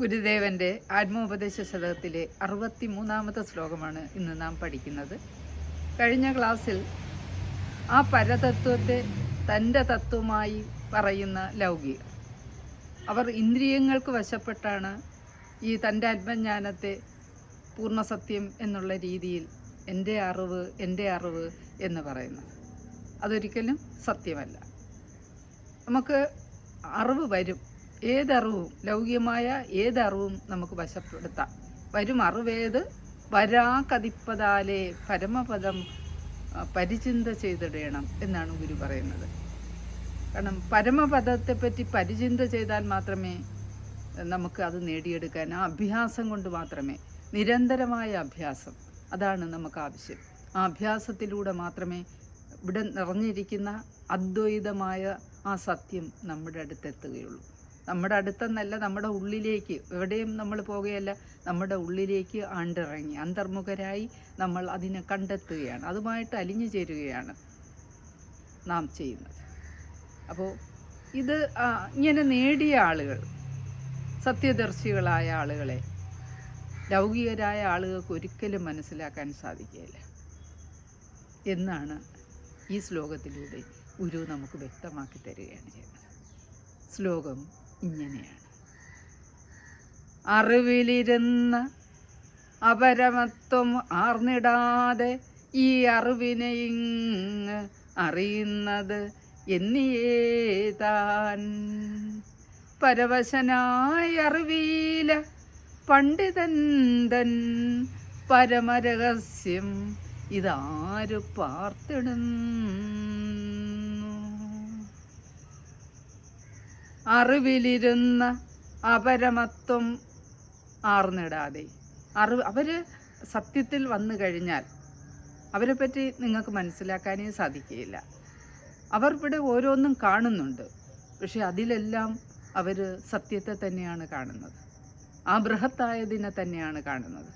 ഗുരുദേവന്റെ ആത്മോപദേശ ശതകത്തിലെ അറുപത്തി മൂന്നാമത്തെ ശ്ലോകമാണ് ഇന്ന് നാം പഠിക്കുന്നത്. കഴിഞ്ഞ ക്ലാസ്സിൽ ആ പരതത്വത്തെ തന്റെ തത്വമായി പറയുന്ന ലൗകികർ അവർ ഇന്ദ്രിയങ്ങൾക്ക് വശപ്പെട്ടാണ് ഈ തന്റെ ആത്മജ്ഞാനത്തെ പൂർണസത്യം എന്നുള്ള രീതിയിൽ എന്റെ അറിവ് എന്റെ അറിവ് എന്ന് പറയുന്നത്. അതൊരിക്കലും സത്യമല്ല. നമുക്ക് അറിവ് വരും. ഏതറിവും ലൗകികമായ ഏതറിവും നമുക്ക് വശപ്പെടുത്താം. വരും അറിവേത് വരാ കതിപ്പതാലേ പരമപദം പരിചിന്ത ചെയ്തിടണം എന്നാണ് ഗുരു പറയുന്നത്. കാരണം പരമപദത്തെപ്പറ്റി പരിചിന്ത ചെയ്താൽ മാത്രമേ നമുക്ക് അത് നേടിയെടുക്കാൻ ആ അഭ്യാസം കൊണ്ട് മാത്രമേ നിരന്തരമായ അഭ്യാസം അതാണ് നമുക്ക് ആവശ്യം ആ അഭ്യാസത്തിലൂടെ മാത്രമേ ഇവിടെ നിറഞ്ഞിരിക്കുന്ന അദ്വൈതമായ ആ സത്യം നമ്മുടെ അടുത്തെത്തുകയുള്ളൂ. നമ്മുടെ അടുത്തെന്നല്ല നമ്മുടെ ഉള്ളിലേക്ക്. എവിടെയും നമ്മൾ പോകുകയല്ല നമ്മുടെ ഉള്ളിലേക്ക് ആണ്ടിറങ്ങി. അന്തർമുഖരായി നമ്മൾ അതിനെ കണ്ടെത്തുകയാണ്. അതുമായിട്ട് അലിഞ്ഞു ചേരുകയാണ് നാം ചെയ്യുന്നത്. അപ്പോൾ ഇത് ഇങ്ങനെ നേടിയ ആളുകൾ സത്യദർശികളായ ആളുകളെ ലൗകികരായ ആളുകൾക്ക് ഒരിക്കലും മനസ്സിലാക്കാൻ സാധിക്കുകയില്ല. എന്നാണ് ഈ ശ്ലോകത്തിലൂടെ ഗുരു നമുക്ക് വ്യക്തമാക്കി തരികയാണ് ചെയ്യുന്നത്. ശ്ലോകം ഇങ്ങനെയാണ്. അറിവിലിരുന്ന അപരമത്വം ആർന്നിടാതെ ഈ അറിവിനെ ഇങ്ങ് അറിയുന്നത് എന്നിയേതാൻ? പരവശനായ അറിവീല പണ്ഡിതൻ തൻ പരമരഹസ്യം ഇതാരു പാർത്തിടുന്നു അറിവിലിരുന്ന അപരമത്വം ആർന്നിടാതെ. അറിവ് അവർ സത്യത്തിൽ വന്നു കഴിഞ്ഞാൽ അവരെ പറ്റി നിങ്ങൾക്ക് മനസ്സിലാക്കാനേ സാധിക്കുകയില്ല. അവർ ഇവിടെ ഓരോന്നും കാണുന്നുണ്ട്. പക്ഷെ അതിലെല്ലാം അവർ സത്യത്തെ തന്നെയാണ് കാണുന്നത്. ആ ബൃഹത്തായതിനെ തന്നെയാണ് കാണുന്നത്.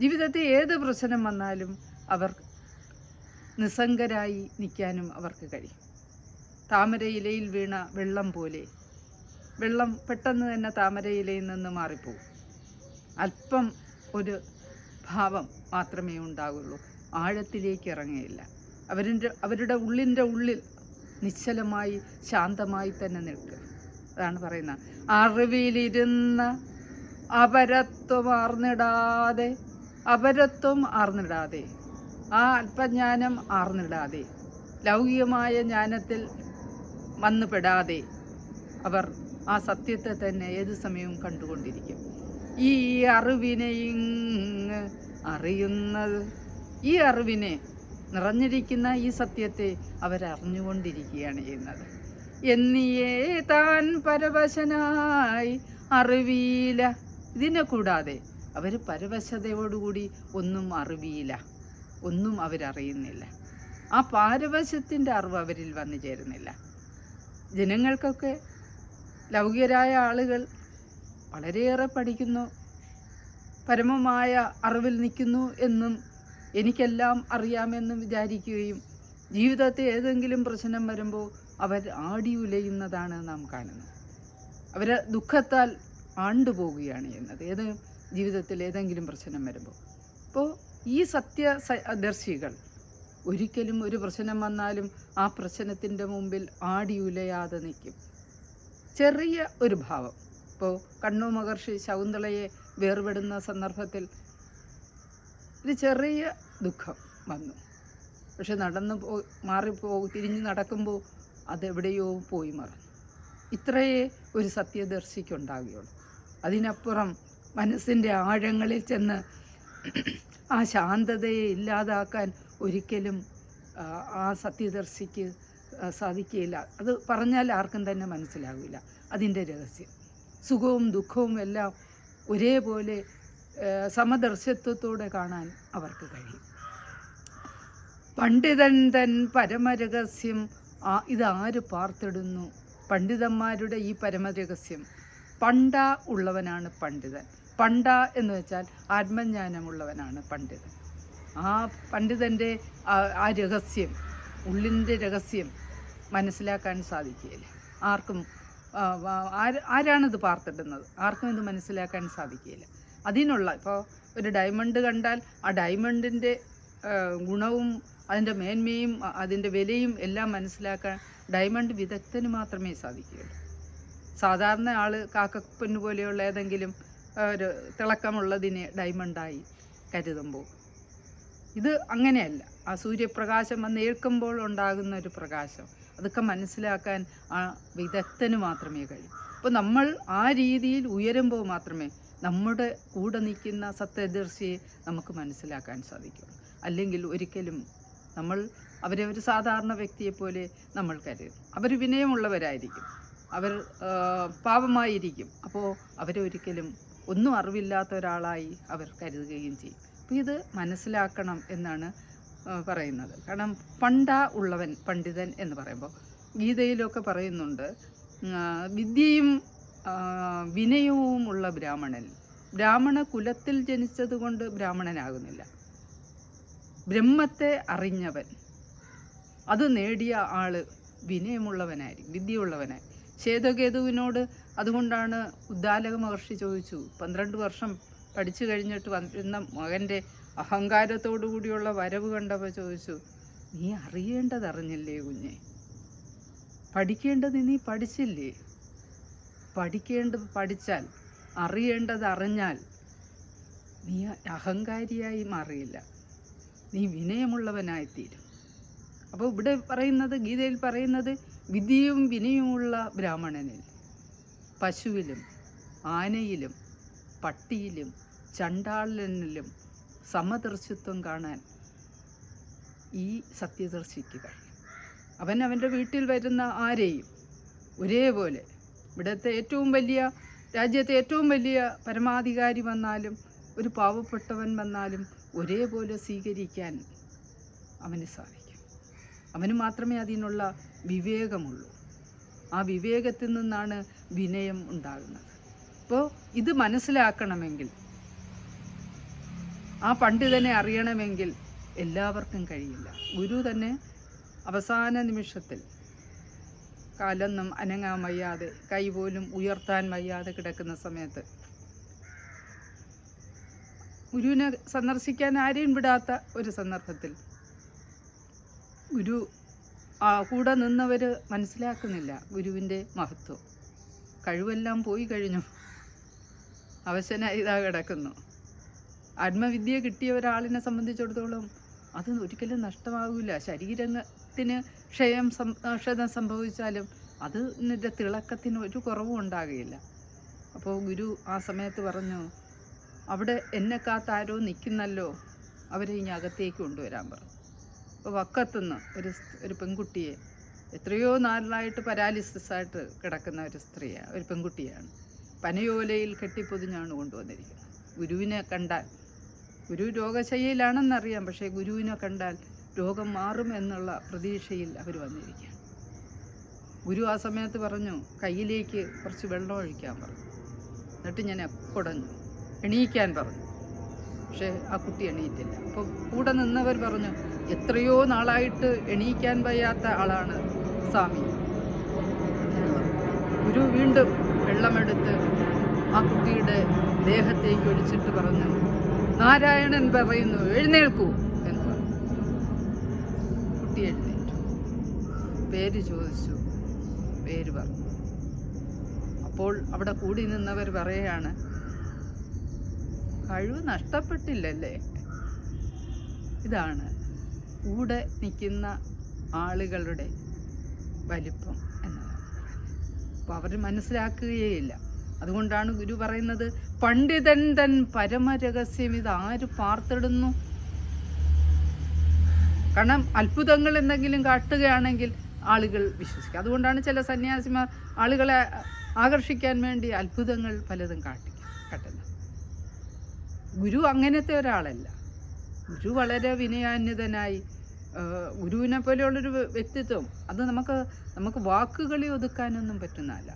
ജീവിതത്തിൽ ഏത് പ്രശ്നം വന്നാലും അവർ നിസ്സംഗരായി നിൽക്കാനും അവർക്ക് കഴിയും. താമരയിലയിൽ വീണ വെള്ളം പോലെ. വെള്ളം പെട്ടെന്ന് തന്നെ താമരയിലയിൽ നിന്ന് മാറിപ്പോകും അല്പം ഒരു ഭാവം മാത്രമേ ഉണ്ടാകുള്ളൂ ആഴത്തിലേക്ക് ഇറങ്ങുകയില്ല അവരിന്റെ അവരുടെ ഉള്ളിന്റെ ഉള്ളിൽ നിശ്ചലമായി ശാന്തമായി തന്നെ നിൽക്കുക. അതാണ് പറയുന്നത്. അറിവിലിരുന്ന് അപരത്വം ആർന്നിടാതെ അപരത്വം ആർന്നിടാതെ ആ അല്പജ്ഞാനം ആർന്നിടാതെ ലൗകികമായ ജ്ഞാനത്തിൽ വന്നു പെടാതെ അവർ ആ സത്യത്തെ തന്നെ ഏത് സമയവും കണ്ടുകൊണ്ടിരിക്കും. ഈ അറിവിനെ ഇങ്ങ് അറിയുന്നത് ഈ അറിവിനെ നിറഞ്ഞിരിക്കുന്ന ഈ സത്യത്തെ അവരറിഞ്ഞുകൊണ്ടിരിക്കുകയാണ് ചെയ്യുന്നത്. എന്നിയേ താൻ പരവശനായി അറിവിയില്ല. ഇതിനെ കൂടാതെ അവർ പരവശതയോടുകൂടി ഒന്നും അറിവിയില്ല ഒന്നും അവരറിയുന്നില്ല. ആ പാരവശത്തിന്റെ അറിവ് അവരിൽ വന്നു ചേരുന്നില്ല. ജനങ്ങൾക്കൊക്കെ ലൗകികരായ ആളുകൾ വളരെയേറെ പഠിക്കുന്നു പരമമായ അറിവിൽ നിൽക്കുന്നു എന്നും എനിക്കെല്ലാം അറിയാമെന്നും വിചാരിക്കുകയും ജീവിതത്തെ ഏതെങ്കിലും പ്രശ്നം വരുമ്പോൾ അവർ ആടി ഉലയുന്നതാണ് നാം കാണുന്നത്. അവർ ദുഃഖത്താൽ ആണ്ടുപോവുകയാണ് ചെയ്യുന്നത് ഏത് ജീവിതത്തിൽ ഏതെങ്കിലും പ്രശ്നം വരുമ്പോൾ. അപ്പോൾ ഈ സത്യ ദർശികൾ ഒരിക്കലും ഒരു പ്രശ്നം വന്നാലും ആ പ്രശ്നത്തിന്റെ മുമ്പിൽ ആടി ഉലയാതെ നിൽക്കും. ചെറിയ ഒരു ഭാവം. ഇപ്പോൾ കണ്ണു മഹർഷി ശകുന്തളയെ വേർപെടുന്ന സന്ദർഭത്തിൽ ഒരു ചെറിയ ദുഃഖം വന്നു. പക്ഷെ നടന്നു പോ മാറിപ്പോ തിരിഞ്ഞ് നടക്കുമ്പോൾ അതെവിടെയോ പോയി മറന്നു. ഇത്രയേ ഒരു സത്യദർശിക്കുണ്ടാവുകയുള്ളൂ. അതിനപ്പുറം മനസ്സിന്റെ ആഴങ്ങളിൽ ചെന്ന് ആ ശാന്തതയെ ഇല്ലാതാക്കാൻ ഒരിക്കലും ആ, സത്യദർശിക്ക് സാധിക്കുകയില്ല. അത് പറഞ്ഞാൽ ആർക്കും തന്നെ മനസ്സിലാവില്ല. അതിന്റെ രഹസ്യം. സുഖവും ദുഃഖവും എല്ലാം ഒരേപോലെ സമദർശത്വത്തോടെ കാണാൻ അവർക്ക് കഴിയും. പണ്ഡിതൻ തൻ പരമരഹസ്യം ആ ഇതാര് പാർത്തിടുന്നു? പണ്ഡിതന്മാരുടെ ഈ പരമരഹസ്യം. പണ്ട ഉള്ളവനാണ് പണ്ഡിതൻ. പണ്ട എന്ന് വെച്ചാൽ ആത്മജ്ഞാനമുള്ളവനാണ് പണ്ഡിതൻ. ആ പണ്ഡിതന്റെ ആ രഹസ്യം ഉള്ളിന്റെ രഹസ്യം മനസ്സിലാക്കാൻ സാധിക്കുകയില്ല. ആർക്കും ആരാണിത് പാർത്തിടുന്നത്? ആർക്കും ഇത് മനസ്സിലാക്കാൻ സാധിക്കുകയില്ല. അതിനുള്ള ഇപ്പോൾ ഒരു ഡയമണ്ട് കണ്ടാൽ ആ ഡയമണ്ടിന്റെ ഗുണവും അതിന്റെ മേന്മയും അതിന്റെ വിലയും എല്ലാം മനസ്സിലാക്കാൻ ഡയമണ്ട് വിദഗ്ധന് മാത്രമേ സാധിക്കുകയുള്ളൂ. സാധാരണ ആൾ കാക്കപ്പൊന്ന് പോലെയുള്ള ഏതെങ്കിലും ഒരു തിളക്കമുള്ളതിനെ ഡയമണ്ടായി കരുതുമ്പോൾ. ഇത് അങ്ങനെയല്ല. ആ സൂര്യപ്രകാശം വന്ന് ഏൽക്കുമ്പോൾ ഉണ്ടാകുന്ന ഒരു പ്രകാശം. അതൊക്കെ മനസ്സിലാക്കാൻ ആ വിദഗ്ധന് മാത്രമേ കഴിയൂ. അപ്പോൾ നമ്മൾ ആ രീതിയിൽ ഉയരുമ്പോൾ മാത്രമേ നമ്മുടെ കൂടെ നിൽക്കുന്ന സത്യദർശിയെ നമുക്ക് മനസ്സിലാക്കാൻ സാധിക്കുള്ളൂ അല്ലെങ്കിൽ ഒരിക്കലും നമ്മൾ അവരെ ഒരു സാധാരണ വ്യക്തിയെപ്പോലെ നമ്മൾ കരുതും. അവർ വിനയമുള്ളവരായിരിക്കും. അവർ പാപമായിരിക്കും. അപ്പോൾ അവരെ ഒരിക്കലും ഒന്നും അറിവില്ലാത്ത ഒരാളായി അവർ കരുതുകയും ചെയ്യും. ഇത് മനസ്സിലാക്കണം എന്നാണ് പറയുന്നത്. കാരണം പണ്ട ഉള്ളവൻ പണ്ഡിതൻ എന്ന് പറയുമ്പോൾ ഗീതയിലൊക്കെ പറയുന്നുണ്ട് വിദ്യയും വിനയവുമുള്ള ബ്രാഹ്മണൻ. ബ്രാഹ്മണ കുലത്തിൽ ജനിച്ചതുകൊണ്ട് ബ്രാഹ്മണനാകുന്നില്ല. ബ്രഹ്മത്തെ അറിഞ്ഞവൻ. അത് നേടിയ ആൾ വിനയമുള്ളവനായിരിക്കും വിദ്യയുള്ളവനായി ശ്വേതകേതുവിനോട് അതുകൊണ്ടാണ് ഉദ്ദാലക മഹർഷി ചോദിച്ചു പന്ത്രണ്ട് വർഷം പഠിച്ചു കഴിഞ്ഞിട്ട് വന്നിരുന്ന മകന്റെ അഹങ്കാരത്തോടു കൂടിയുള്ള വരവ് കണ്ടപ്പോൾ ചോദിച്ചു നീ അറിയേണ്ടത് അറിഞ്ഞില്ലേ കുഞ്ഞെ? പഠിക്കേണ്ടത് നീ പഠിച്ചില്ലേ? പഠിക്കേണ്ടത് പഠിച്ചാൽ അറിയേണ്ടത് അറിഞ്ഞാൽ നീ അഹങ്കാരിയായി മാറിയില്ല. നീ വിനയമുള്ളവനായിത്തീരും. അപ്പോൾ ഇവിടെ പറയുന്നത് ഗീതയിൽ പറയുന്നത് വിധിയും വിനയുമുള്ള ബ്രാഹ്മണനിൽ പശുവിലും ആനയിലും പട്ടിയിലും ചണ്ടാളനിലും സമദർശിത്വം കാണാൻ ഈ സത്യദർശിക്ക് കഴിയും. അവൻ അവന്റെ വീട്ടിൽ വരുന്ന ആരെയും ഒരേപോലെ ഇവിടുത്തെ ഏറ്റവും വലിയ രാജ്യത്തെ ഏറ്റവും വലിയ പരമാധികാരി വന്നാലും ഒരു പാവപ്പെട്ടവൻ വന്നാലും ഒരേപോലെ സ്വീകരിക്കാൻ അവന് സാധിക്കും. അവന് മാത്രമേ അതിനുള്ള വിവേകമുള്ളൂ. ആ വിവേകത്തിൽ നിന്നാണ് വിനയം ഉണ്ടാകുന്നത്. അപ്പോൾ ഇത് മനസ്സിലാക്കണമെങ്കിൽ ആ പണ്ഡിതനെ അറിയണമെങ്കിൽ എല്ലാവർക്കും കഴിയില്ല. ഗുരു തന്നെ അവസാന നിമിഷത്തിൽ കാലൊന്നും അനങ്ങാൻ വയ്യാതെ കൈ പോലും ഉയർത്താൻ വയ്യാതെ കിടക്കുന്ന സമയത്ത് ഗുരുവിനെ സന്ദർശിക്കാൻ ആരെയും വിടാത്ത ഒരു സന്ദർഭത്തിൽ ഗുരു കൂടെ നിന്നവർ മനസ്സിലാക്കുന്നില്ല ഗുരുവിന്റെ മഹത്വം. കഴിവെല്ലാം പോയി കഴിഞ്ഞു. അവശനായി ഇതാ കിടക്കുന്നു. ആത്മവിദ്യ കിട്ടിയ ഒരാളിനെ സംബന്ധിച്ചിടത്തോളം അത് ഒരിക്കലും നഷ്ടമാകില്ല ശരീരത്തിന് ക്ഷയം ക്ഷതം സംഭവിച്ചാലും അതിന്റെ തിളക്കത്തിന് ഒരു കുറവും ഉണ്ടാകുകയില്ല. അപ്പോൾ ഗുരു ആ സമയത്ത് പറഞ്ഞു അവിടെ എന്നെ കാത്താരോ നിൽക്കുന്നല്ലോ അവരെ ഇനി അകത്തേക്ക് കൊണ്ടുവരാൻ പറഞ്ഞു. അപ്പോൾ വക്കത്തുനിന്ന് ഒരു ഒരു പെൺകുട്ടിയെ എത്രയോ നാളിലായിട്ട് പരാലിസിസ് ആയിട്ട് കിടക്കുന്ന ഒരു സ്ത്രീയാണ് ഒരു പെൺകുട്ടിയാണ്. പനയോലയിൽ കെട്ടിപ്പൊതിഞ്ഞാണ് കൊണ്ടുവന്നിരിക്കുന്നത്. ഗുരുവിനെ കണ്ടാൽ ഗുരു രോഗശയ്യയിലാണെന്നറിയാം പക്ഷേ ഗുരുവിനെ കണ്ടാൽ രോഗം മാറും എന്നുള്ള പ്രതീക്ഷയിൽ അവർ വന്നിരിക്കുകയാണ്. ഗുരു ആ സമയത്ത് പറഞ്ഞു കയ്യിലേക്ക് കുറച്ച് വെള്ളം ഒഴിക്കാൻ പറഞ്ഞു. എന്നിട്ട് ഞാൻ കുടഞ്ഞു എണീക്കാൻ പറഞ്ഞു. പക്ഷേ ആ കുട്ടി എണീറ്റില്ല. അപ്പോൾ കൂടെ നിന്നവർ പറഞ്ഞു എത്രയോ നാളായിട്ട് എണീക്കാൻ വയ്യാത്ത ആളാണ് സ്വാമി. ഗുരു വീണ്ടും വെള്ളമെടുത്ത് ആ കുട്ടിയുടെ ദേഹത്തേക്ക് ഒഴിച്ചിട്ട് പറഞ്ഞു നാരായണൻ പറയുന്നു എഴുന്നേൽക്കൂ എന്ന് പറഞ്ഞു. കുട്ടി എഴുന്നേറ്റു. പേര് ചോദിച്ചു പേര് പറഞ്ഞു. അപ്പോൾ അവിടെ കൂടി നിന്നവർ പറയുകയാണ് കഴിവ് നഷ്ടപ്പെട്ടില്ലല്ലേ? ഇതാണ് കൂടെ നിൽക്കുന്ന ആളുകളുടെ വലിപ്പം. അപ്പോൾ അവർ മനസ്സിലാക്കുകയേയില്ല. അതുകൊണ്ടാണ് ഗുരു പറയുന്നത് പണ്ഡിതൻ തൻ പരമരഹസ്യം ഇത് ആര് പാർത്തിടുന്നു? കാരണം അത്ഭുതങ്ങൾ എന്തെങ്കിലും കാട്ടുകയാണെങ്കിൽ ആളുകൾ വിശ്വസിക്കും. അതുകൊണ്ടാണ് ചില സന്യാസിമാർ ആളുകളെ ആകർഷിക്കാൻ വേണ്ടി അത്ഭുതങ്ങൾ പലതും കാട്ടി കാട്ടുന്നത്. ഗുരു അങ്ങനത്തെ ഒരാളല്ല. ഗുരു വളരെ വിനയാന്യതനായി ഗുരുവിനെ പോലെയുള്ളൊരു വ്യക്തിത്വം. അത് നമുക്ക് നമുക്ക് വാക്കുകളിൽ ഒതുക്കാനൊന്നും പറ്റുന്നതല്ല.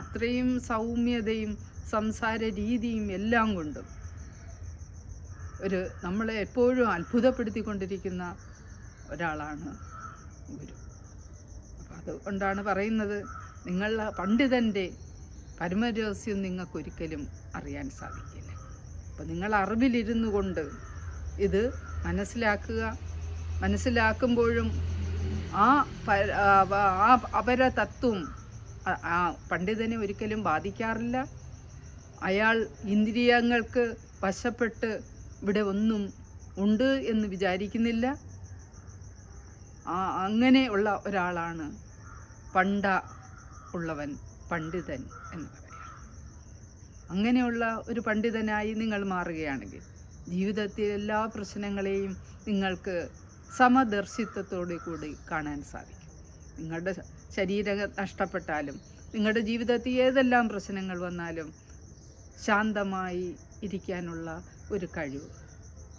അത്രയും സൗമ്യതയും സംസാര രീതിയും എല്ലാം കൊണ്ടും ഒരു നമ്മളെ എപ്പോഴും അത്ഭുതപ്പെടുത്തിക്കൊണ്ടിരിക്കുന്ന ഒരാളാണ് ഗുരു. അപ്പം അതുകൊണ്ടാണ് പറയുന്നത് നിങ്ങൾ പണ്ഡിതന്റെ പരമരഹസ്യം നിങ്ങൾക്കൊരിക്കലും അറിയാൻ സാധിക്കില്ല. അപ്പം നിങ്ങൾ അറിവിലിരുന്നു കൊണ്ട് ഇത് മനസ്സിലാക്കുക മനസ്സിലാക്കുമ്പോഴും ആ ആ അപര ആ അപരതത്വം ആ പണ്ഡിതനെ ഒരിക്കലും ബാധിക്കാറില്ല. അയാൾ ഇന്ദ്രിയങ്ങൾക്ക് വശപ്പെട്ട് ഇവിടെ ഒന്നും ഉണ്ട് എന്ന് വിചാരിക്കുന്നില്ല. ആ അങ്ങനെയുള്ള ഒരാളാണ് പണ്ട ഉള്ളവൻ പണ്ഡിതൻ എന്ന് പറയാം. അങ്ങനെയുള്ള ഒരു പണ്ഡിതനായി നിങ്ങൾ മാറുകയാണെങ്കിൽ ജീവിതത്തിലെ എല്ലാ പ്രശ്നങ്ങളെയും നിങ്ങൾക്ക് സമദർശിത്വത്തോടു കൂടി കാണാൻ സാധിക്കും. നിങ്ങളുടെ ശരീരം നഷ്ടപ്പെട്ടാലും നിങ്ങളുടെ ജീവിതത്തിൽ ഏതെല്ലാം പ്രശ്നങ്ങൾ വന്നാലും ശാന്തമായി ഇരിക്കാനുള്ള ഒരു കഴിവ്.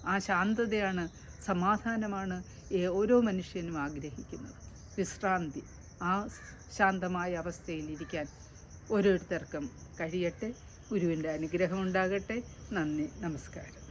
ആ ശാന്തതയാണ് സമാധാനമാണ് ഓരോ മനുഷ്യനും ആഗ്രഹിക്കുന്നത്. വിശ്രാന്തി ആ ശാന്തമായ അവസ്ഥയിൽ ഇരിക്കാൻ ഓരോരുത്തർക്കും കഴിയട്ടെ. ഗുരുവിന്റെ അനുഗ്രഹം ഉണ്ടാകട്ടെ നന്ദി നമസ്കാരം.